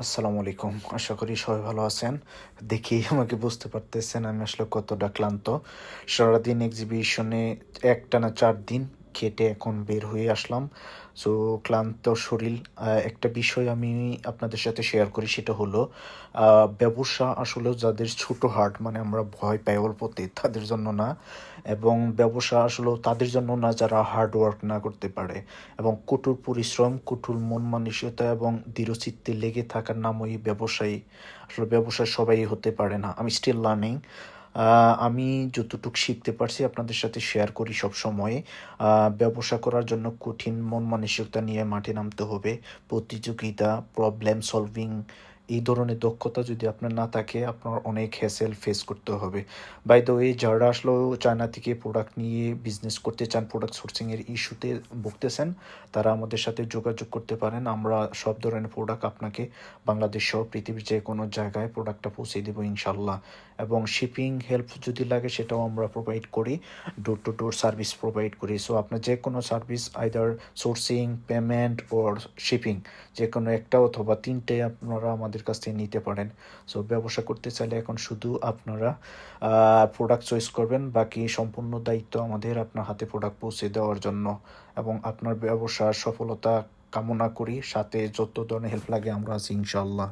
আসসালামু আলাইকুম। আশা করি সবাই ভালো আছেন। দেখি আমাকে বুঝতে পারতেছেন আমি আসলে কতটা ক্লান্ত। সারাদিন এক্সিবিশনে একটানা চার দিন খেটে এখন বের হয়ে আসলাম। সো ক্লান্ত শরীর একটা বিষয় আমি আপনাদের সাথে শেয়ার করি, সেটা হলো ব্যবসা আসলে যাদের ছোট হার্ট মানে আমরা ভয় পাই অল্পতে, তাদের জন্য না। এবং ব্যবসা আসলে তাদের জন্য না, যারা হার্ড ওয়ার্ক না করতে পারে। এবং কঠোর পরিশ্রম, কঠোর মন মানসিকতা এবং দৃঢ়চিত্তে লেগে থাকার নামই ব্যবসায়ী। আসলে ব্যবসায় সবাই হতে পারে না। আমি স্টিল লার্নিং আমি যতটুকু শিখতে পারছি আপনাদের সাথে শেয়ার করি সব সময়ে। ব্যবসা করার জন্য কঠিন মন মানসিকতা নিয়ে মাঠে নামতে হবে। প্রতিযোগিতা প্রবলেম সলভিং এই ধরনের দক্ষতা যদি আপনার না থাকে, আপনার অনেক হ্যাসেল ফেস করতে হবে। বাই দ্য ওয়ে যারা আসলেও চায়না থেকে প্রোডাক্ট নিয়ে বিজনেস করতে চান প্রোডাক্ট সোর্সিংয়ের ইস্যুতে ভুগতেছেন, তারা আমাদের সাথে যোগাযোগ করতে পারেন। আমরা সব ধরনের প্রোডাক্ট আপনাকে বাংলাদেশ সহ পৃথিবীর যে কোনো জায়গায় প্রোডাক্টটা পৌঁছে দেবো ইনশাল্লাহ এবং শিপিং হেল্প যদি লাগে, সেটাও আমরা প্রোভাইড করি door to door service provide করি। সো আপনার যে কোনো service either sourcing payment or shipping যে কোনো একটা অথবা তিনটে আপনারা আমাদের কাছ থেকে নিতে পারেন। সো ব্যবসা করতে চাইলে এখন শুধু আপনারা প্রোডাক্ট চয়েস করবেন, বাকি সম্পূর্ণ দায়িত্ব আমাদের আপনার হাতে প্রোডাক্ট পৌঁছে দেওয়ার জন্য। এবং আপনার ব্যবসার সফলতা কামনা করি, সাথে যত ধরনের হেল্প লাগে আমরা আছি ইনশাল্লাহ